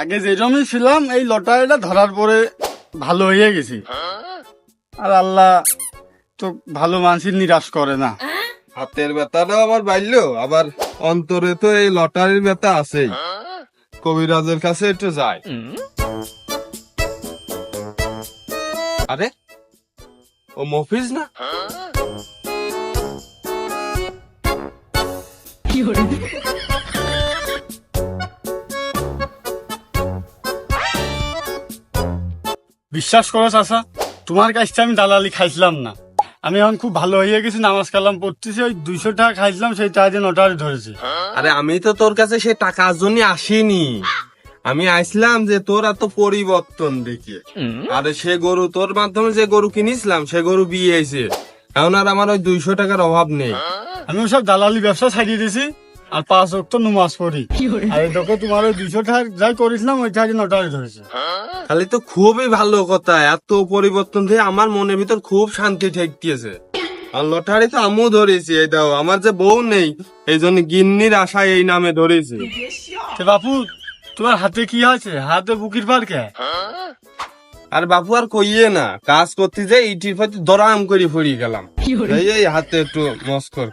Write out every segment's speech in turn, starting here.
আগে যেরকমই ছিলাম এই লটারিটা ধরার পরে ভালো হয়ে গেছি। আর আল্লাহ তো ভালো মানুষের নিরাশ করে না। হাতের ব্যথাটাও আবার বাড়লো আবার অন্তরে তো এই লটারির ব্যথা আছেই। কবিরাজের কাছে একটু যায় আরে ও মফিজ না? বিশ্বাস করো চাষা তোমার কাছ আমি দালালি খাইছিলাম না। আমি এখন খুব ভালো হয়ে গেছি নামাজ কালাম পড়তেছি ওই দুইশো টাকা খাইছিলাম সেই টাকা দিয়ে নটারি ধরেছে। আরে আমি তো তোর কাছে সে টাকার জন্য আসিনি। আমি আইছিলাম যে তোর এত পরিবর্তন দেখে। আরে সে গরু তোর মাধ্যমে যে গরু কিনেছিলাম সে গরু বিয়ে হয়েছে। এখন আর আমার ওই দুইশো টাকার অভাব নেই। আমি ওসব দালালি ব্যবসা ছাড়িয়ে দিয়েছি আর পাঁচ অক্ট নমাজ পড়ি। আর দেখো তোমার ওই দুইশো টাকা যাই করেছিলাম ওই টাকা দিয়ে নটারি ধরেছে। তাহলে তো খুবই ভালো কথা এত পরিবর্তন থেকে আমার মনের ভিতর খুব শান্তি ঠেকতেছে। আর লটারি তো আমিও ধরেছি এই দাও আমার যে বউ নেই এই জন্য গিন্নির আশায় এই নামে ধরেছি। বাপু তোমার হাতে কি আছে? হাতে বুকির পার কে? আর বাপু আর কইয়ে না কাজ করতে যে ইটির প্রতি দরাম করে ফুরিয়ে গেলাম। হাতে একটু মস্কর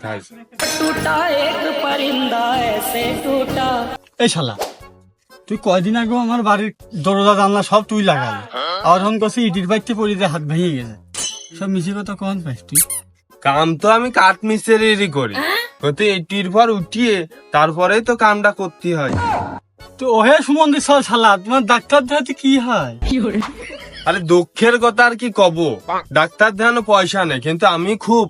এই শালা তুই কয়দিন আগে আমার বাড়ির দরজা জানলা সব তুই লাগালি। আর হন কষে ইটির বাইতে পড়ে হাত ভেঙে গেছে। সব মিশে কথা কন পাইস তুই। কাম তো আমি কাঠ মিস্ত্রিরই করি হতে এটির পর উঠিয়ে তারপরেই তো কামটা করতে হয়। তো ওহে সুমন্দির শালা তোমার ডাক্তার দেখাতে কি হয়? আরে দুঃখের কথা আর কি কব? ডাক্তার দেখানো পয়সা নেই, কিন্তু আমি খুব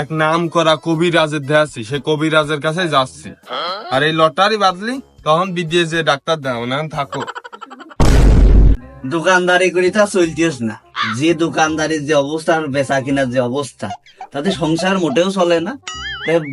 এক নাম করা কবিরাজের দেখাচ্ছি সে কবিরাজের কাছে যাচ্ছি। আর এই লটারি বাদলি, তখন বিদেশ যে ডাক্তার দেখাও না থাকো। দোকানদারি করি তা চলতেস না। যে দোকানদারির যে অবস্থা বেচা কিনার যে অবস্থা, তাতে সংসার মোটেও চলে না।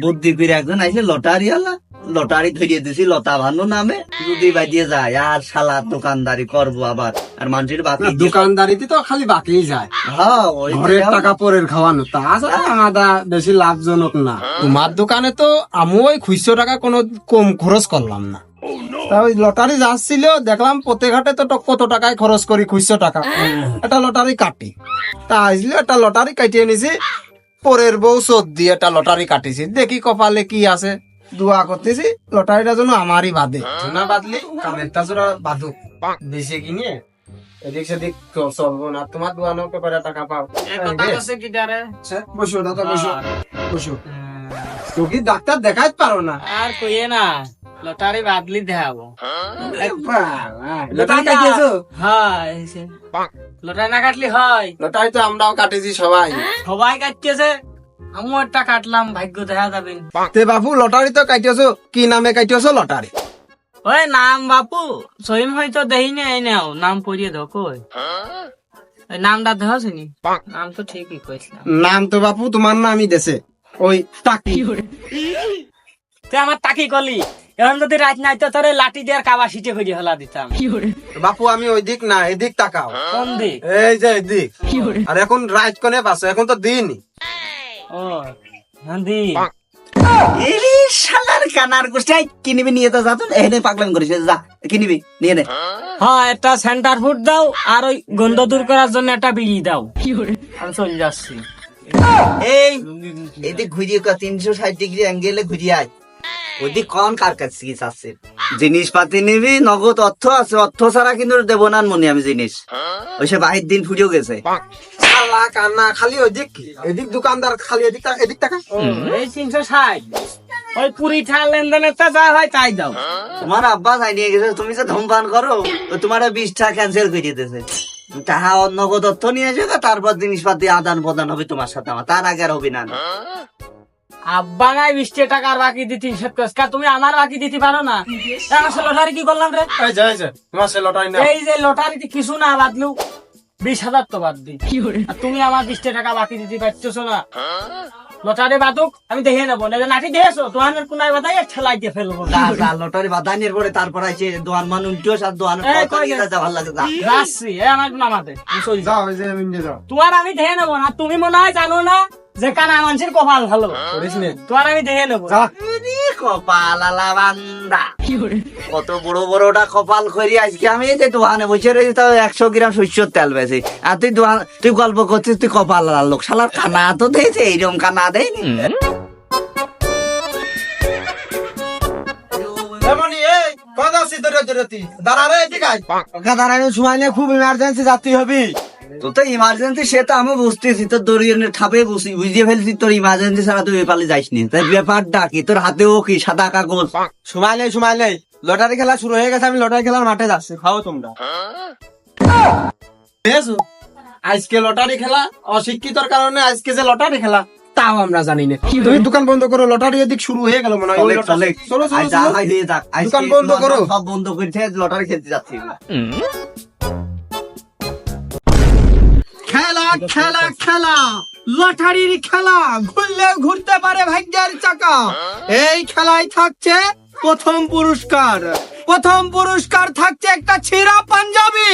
বুদ্ধি করে একজন আইসে লটারি আলা লটারি ধরিয়ে দিছি লতা ভানু নামে। যদি বাজিয়ে যায় আর শালা দোকানদারি করব আবার। আর মানুষের বাকি দোকানদারিতে তো খালি বাকি যায়। হ্যাঁ ওই ঘরের টাকা পরের খাওয়ানো তাছাড়া আমাদা বেশি লাভজনক না। তোমার দোকানে তো আমি ওই খুচরো টাকা কোনো কম খরচ করলাম না। তা ওই লটারি যাচ্ছিল দেখলাম প্রত্যেক হাটে তো কত টাকায় খরচ করি খুচরো টাকা। একটা লটারি কাটি। তা আসলে একটা লটারি কাটিয়ে নিছি পরের বউ চোদ দিয়ে একটা লটারি কাটিছি। দেখি কপালে কি আছে। দোয়া করতেছি লটারিটা যেন আমারই বাদে। না বাদলি কামেরটা জোড়া বাদুক। বেশি কিনে এদিক সেদিক চলবো না। তোমার দোয়ানো পেপারে টাকা পাও। আচ্ছা, বসো দাদা বসো। বসো। তুমি ডাক্তার দেখাইতে পারো না? আর কইয়ে না লটারি বাদলি দেখাবো। লটারি কাটিয়েছো? হয় লটারি না কাটলি হয়। লটারি তো আমরাও কাটেছি সবাই। সবাই কাটতেছে। আমিও একটা কাটলাম ভাগ্য দেখা যাবে। তে বাপু লটারি তো কাটিয়েছো কি নামে কাটিয়েছো লটারি? ওই নাম বাপু সহিম হয়তো দেহি নে এই নাও নাম পড়িয়ে দাও কই? ওই নামটা নাম তো ঠিকই কইছিলাম। নাম তো বাপু তোমার নামই দেশে। ওই টাকি। তুই আমার তাকি কলি এখন যদি রাত নাই তো তোর লাঠি দিয়ে কাবা সিটে করে হলা দিতাম। বাপু আমি ওই দিক না এদিক তাকাও। কোন দিক? এই যে এদিক আর এখন রাত কোনে পাশে এখন তো দিনই। ও এরে শালার কানার গোষ্ঠী কিনিবি নিয়ে তো যাতো এখানে পাগলাম করিস যা কিনিবি নিয়ে নে। হ্যাঁ একটা সেন্টার ফুড দাও আর ওই গন্ধ দূর করার জন্য একটা বিড়ি দাও। আমি চলে যাচ্ছি। এই এদিক ঘুরিয়ে তিনশো ষাট ডিগ্রি অ্যাঙ্গেলে ঘুরিয়ে আয়। ওদিক কন কার কাছে জিনিসপাতি নিবি নগদ অর্থ আছে অর্থ ছাড়া কিন্তু দেবো না মনে আমি জিনিস। ওই সে বাহির দিন ফুরিয়েও গেছে। শালা কান্না খালি ওদিক এদিক দোকানদার খালি এদিক এদিক টাকা এই তিনশো ষাট। ওই পুরি ঠা লেনদেনের তা যা হয় তাই দাও। তোমার আব্বা যাই নিয়ে গেছে তুমি যে ধূমপান করো তো তোমার বিশটা ক্যান্সেল করে দিতেছে। তাহা নগদ অর্থ নিয়ে যাবে তারপর জিনিসপাতি আদান প্রদান হবে তোমার সাথে আমার। তার আগে আর হবে না। আব্বা নাই বাকি দিতি হিসেব তুমি আমার বাকি দিতে পারো না? সে লটারি কি করলাম রে? এই যে এই যে তোমার সে লটারি না এই যে লটারিতে কিছু না বাদলু বিশ হাজার তো বাদ দি। আর তুমি আমার টাকা বাকি দিতে পারছ না। লটারি বাদুক আমি দেখে নেব। না লাঠি দিয়েছ তোমার কোনায় বাদাই ঠেলাই দিয়ে ফেলব। লটারি বাদানির পরে তারপর আছে দোয়ান মান উল্টোস আর দোয়ান ভালো লাগে। যাচ্ছি আমার নামাতে। আমি চলে যাও। যাও এই যে মিন্টে যাও। তোমার আমি দেখে নেব না তুমি মনে হয় জানো না? যে কানা মানুষের কপাল ভালো। তোমার আমি দেখে নেব। কপাল আলা বান্দা। কত বড় বড়টা কপাল করি আজকে আমি যে দোকানে বসে রয়েছি তাও একশো গ্রাম শস্যর তেল বেশি। আর তুই দোকান তুই গল্প করছিস তুই কপাল আলা লোক। শালার কানা তো দিয়েছে এইরকম কানা দেয়নি। এমনই এই কথা আছি তোর দাঁড়া রে এদিকে আয়। সময় নিয়ে খুব ইমার্জেন্সি যাত্রী হবি। তো তো ইমার্জেন্সি সে তো আমি বুঝতেছি। তোর দরিয়ানের খাপে বুঝি বুঝিয়ে ফেলছি তোর ইমার্জেন্সি ছাড়া তুই এপালে যাইসনি তাই ব্যাপারটা কি তোর হাতেও কি সাদা কাগজ? সময় নেই সময় নেই। লটারি খেলা শুরু হয়ে গেছে আমি লটারি খেলার মাঠে যাচ্ছি খাও তোমরা। আজকে লটারি খেলা অশিক্ষিতর কারণে আজকে যে লটারি খেলা তাও আমরা জানি না। তুমি দোকান বন্ধ করো লটারি এদিক শুরু হয়ে গেল মনে হয়। দোকান বন্ধ লটারি করো। সব বন্ধ করছে লটারি খেলতে যাচ্ছি। খেলা খেলা লটারির খেলা ঘুরলে ঘুরতে পারে ভাগ্যের চাকা। এই খেলায় থাকছে প্রথম পুরস্কার। প্রথম পুরস্কার থাকছে একটা ছিঁড়া পাঞ্জাবি।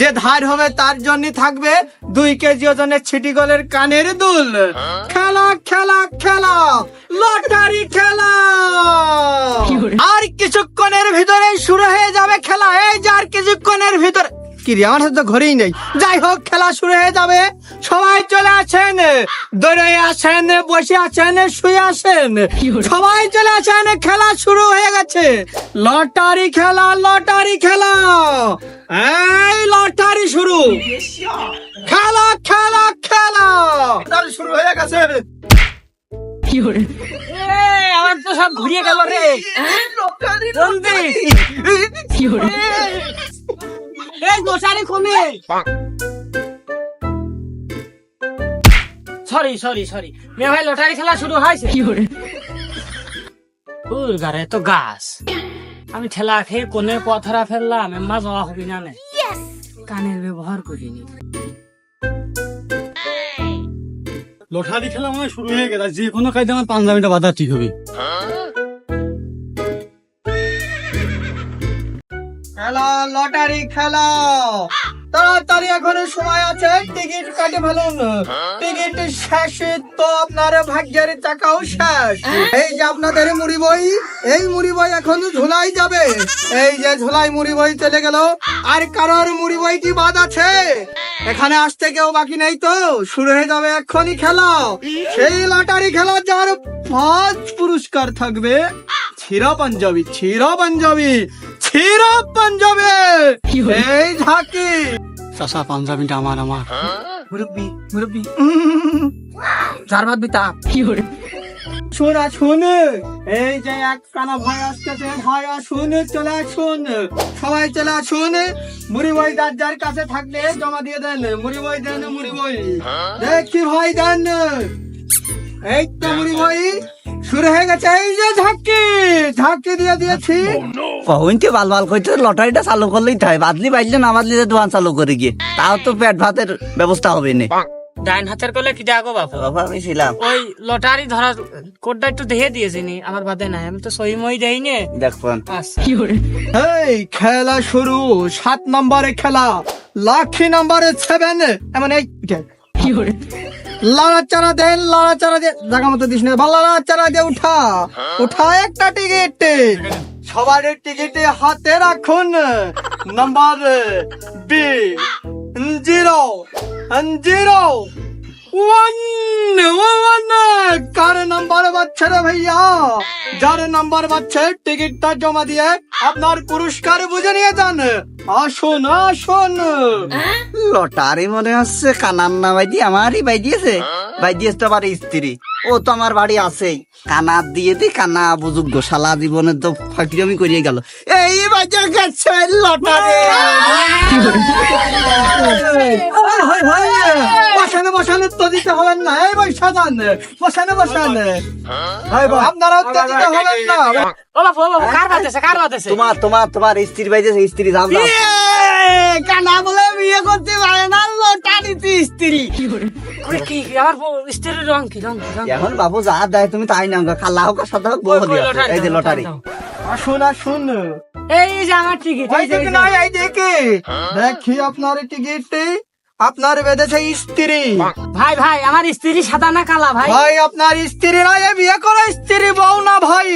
যে ধার হবে তার জন্য থাকবে দুই কেজি ওজনের ছিটি গোলের কানের দুল। খেলা খেলা খেলা লটারি খেলা। আর কিছুক্ষণের ভিতরে শুরু হয়ে যাবে খেলা। এই যে আর কিছুক্ষণের ভিতরে কি রে আমার হাতে তো ঘরেই নেই। যাই হোক খেলা শুরু হয়ে যাবে। সবাই চলে আসেন। দৌড়ে আসেন বসে আছেন শুয়ে আসেন। সবাই চলে আসেন খেলা শুরু হয়ে গেছে। লটারি খেলা লটারি খেলা। এই লটারি শুরু। খেলা খেলা খেলা। শুরু হয়ে গেছে। এই, আমার তো সব ঘুরিয়ে গেল রে। জলদি এই গোসারি কমে সরি সরি সরি মেয়ে ভাই লটারি খেলা শুরু হয়েছে। উর গারে তো গাছ। আমি ঠেলা খেয়ে কোনে পথরা ফেললাম এম্মা যাওয়া হবি না। কানের ব্যবহার করিনি। লটারি খেলা মানে শুরু হয়ে গেছে যে কোনো কাজে আমার পাঞ্জাবিটা বাধা ঠিক হবে। খেলা, লটারি খেলা। তাড়াতাড়ি এখনও সময় আছে, টিকিট কাটে ফেলুন। টিকিট শেষে, তো আপনার ভাগ্যের টাকাও শেষ। এই যে আপনাদের মুড়ি বই, এই মুড়ি বই এখন ঝুলাই যাবে। এই যে ঝুলাই মুড়ি বই চলে গেল। আর কারোর মুড়ি বই কি বাদ আছে? এখানে আসতে কেউ বাকি নেই তো। শুরু হয়ে যাবে এক্ষুনি খেলা। সেই লটারি খেলা যার পাঁচ পুরস্কার থাকবে। ছিঁড়া পাঞ্জাবি ছিঁড়া পাঞ্জাবি। ছিঁড়া পাঞ্জাবি। এই ঝাঁকি। চাষা পাঞ্জাবিটা আমার আমার। মুরব্বি মুরব্বি। চার ভাত বিতা শোনা শুন। এই যে এক কানা ভাই আসতেছে ভাই আসুন চলে আসুন। সবাই চলে আসুন। মুড়ি বই যার যার কাছে থাকলে জমা দিয়ে দেন। মুড়ি বই দেন মুড়ি বই। দেখি ভাই দেন। এই তো মুড়ি বই। শুরু হয়ে গেছে এই যে ঝাঁকি ঝাঁকি দিয়ে দিয়েছি। কহনকে বাল বাল করতে লটারিটা চালু করলেই তাই বাদলি বাইলে না বাদলি যে দোকান চালু করে গিয়ে। তাও তো পেট ভাতের ব্যবস্থা হবে না। ডাইন হাতের করলে কি ডাকো বাপু? বাবা আমি ছিলাম। ওই লটারি ধরার কোডটা একটু দেখে দিয়েছি নি আমার বাদে নাই। আমি তো সহি মই দেই নে। দেখবেন আচ্ছা। এই খেলা শুরু সাত নম্বরে খেলা লাখি নম্বরে সেভেন এমন এই লাড়াচাড়া দেন লড়াচারা দে। জায়গা মতো দিস না। ভালো লাড়াচাড়া দিয়ে উঠা। উঠা একটা টিকিট। সবার টিকিট হাতে রাখুন। নাম্বার বি জিরো জিরো কার নাম্বার বাচ্চা রে ভাইয়া? যার নাম্বার পাচ্ছে টিকিটটা জমা দিয়ে আপনার পুরস্কার বুঝে নিয়ে যান। আসুন আসুন। লটারি মনে হচ্ছে কানান্না বাইদি আমারই বাই দিয়েছে। ভাই দিয়েছে তো আমার স্ত্রী। ও তো আমার বাড়ি আছেই কানা দিয়ে দি কানা বুঝুক গো সালা জীবনে তো ফাকিরমি করিয়ে গেল এই বাজে গেছে লটারি বসানে বসানে তো দিতে হবেন না এই বসানে বসানে আপনারা উত্তেজিত হবেন না তোমার তোমার তোমার স্ত্রী ভাই দিয়েছে স্ত্রী যাও। কানা বলে বিয়ে করতে পারে না স্ত্রী কি আমার বউ- স্ত্রীর রং কি রং কি রং কি? এখন বাবু যা দেয় তুমি তাই নাও গো। খালা হোক সাদা হোক বউ এই যে লটারি দাও। আর আসুন এই যে আমার টিকিট এই দেখি না এই দেখি দেখি আপনার টিকিট আপনার বেঁধেছে স্ত্রী। ভাই ভাই আমার স্ত্রী সাদা না কালা ভাই? ভাই আপনার স্ত্রী না এ বিয়ে করা স্ত্রী বউ না ভাই।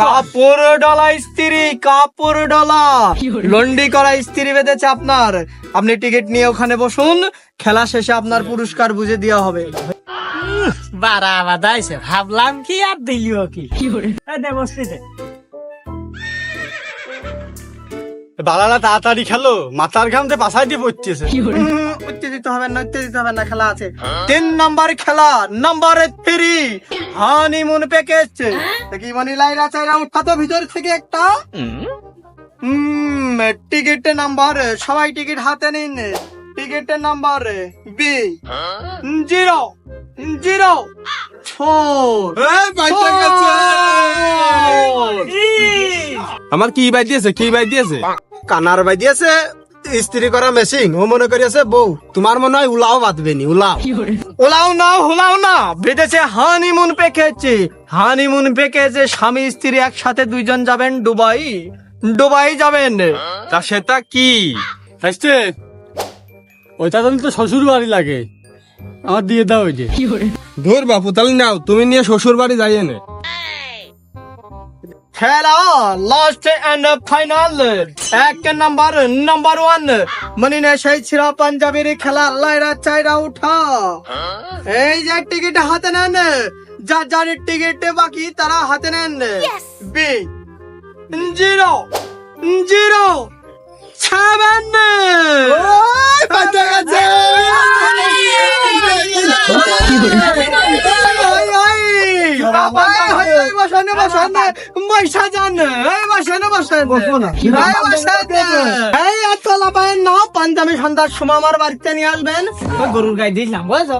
কাপড় ডলা স্ত্রী কাপড় ডলা। লন্ডি করা স্ত্রী বেঁধেছে আপনার। আপনি টিকিট নিয়ে ওখানে বসুন খেলা শেষে আপনার পুরস্কার বুঝে দেওয়া হবে। বারা বাদাইছে ভাবলাম কি আর দিলিও কি? দে। বসতি বালালা তাড়াতাড়ি খেলো মাথার ঘাম ঘামতে পাশায় দিয়ে পড়তেছে। উত্তেজিত হবেন না উত্তেজিত হবেন না খেলা আছে। তিন নাম্বার খেলা নাম্বার থ্রি হানিমুন প্যাকেজ দেখি মানে লাইরা চাইরা উঠা তো ভিতর থেকে একটা। হুম টিকিটের নাম্বার সবাই টিকিট হাতে নিন। টিকিটের নাম্বার বি জিরো জিরো আমার কি বাই দিয়েছে কি বাই দিয়েছে কানার বাই দিয়েছে ইস্ত্রি করা মেশিন ও মনে করিয়েছে বউ তোমার মনে হয় উলাও বাঁধবে নি উলাও। উলাও না হুলাও না বেঁধেছে হানিমুন প্যাকেজ হানিমুন প্যাকেজে স্বামী স্ত্রী একসাথে দুইজন যাবেন দুবাই। দুবাই যাবেন। তা সেটা কি? আসছে ওইটা তো শ্বশুর বাড়ি লাগে। আমার দিয়ে দাও ওই যে। ধর বাপু তাহলে নাও তুমি নিয়ে শ্বশুর বাড়ি যাইয়ে নে। খেলা লাস্ট এন্ড ফাইনাল এক নাম্বার নাম্বার ওয়ান মনে না সেই ছিল পাঞ্জাবের খেলা লাইরা চাইরা উঠা এই যে টিকিট হাতে নেন যার যার টিকিট বাকি তারা হাতে নেন বি জিরো জিরো সেভেন বসানে বসানে বৈশা যান এই বসানে বসানে এই বসানে পায়ের না পাঞ্জাবি সন্ধ্যার সময় আমার বাড়িতে নিয়ে আসবেন। গরুর গাই দিলাম বুঝছ?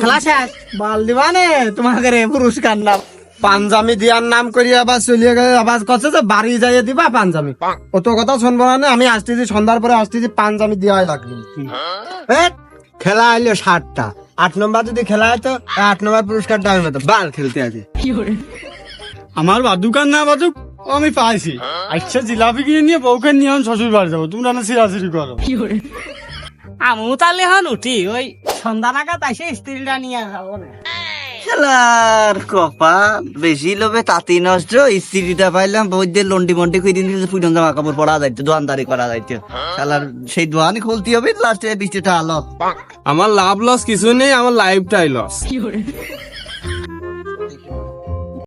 খেলা শেষ। বাল দিবানে তোমাকে পুরস্কার নাম। পাঞ্জামি দিয়ার নাম করি আবার চলিয়ে গেলে আবার কচ্ছে যে বাড়ি যাইয়ে দিবা পাঞ্জামি অত কথা শুনব না আমি আসতেছি সন্ধ্যার পরে আসতেছি পাঞ্জামি দেওয়াই লাগবে। এ, খেলা আইলো ষাটটা আট নম্বর যদি খেলা হয় তো আট নম্বর পুরস্কারটা আমি বাল খেলতে আছে আমার বাদুকার না বাদুক ও আমি পাইছি। আচ্ছা জিলাপি কিনে নিয়ে বউকে নিয়ে আমি শ্বশুর বাড়ি যাব। তুমি রান্না সিরাসিরি করো। আমিও তাহলে হন উঠি ওই সন্ধ্যা নাগাদ আসে স্ত্রীটা নিয়ে যাব না। খেলার কপাল বেশি লোভে তাঁতি নষ্ট স্ত্রীটা পাইলাম বৈদ্য লন্ডি মন্ডি করে দিন পুজন জামা কাপড় পরা যাইতো দোয়ানদারি করা যাইতো। খেলার সেই দোয়ানি খুলতে হবে লাস্টে বৃষ্টিটা আলো। আমার লাভ লস কিছু নেই আমার লাইফটাই লস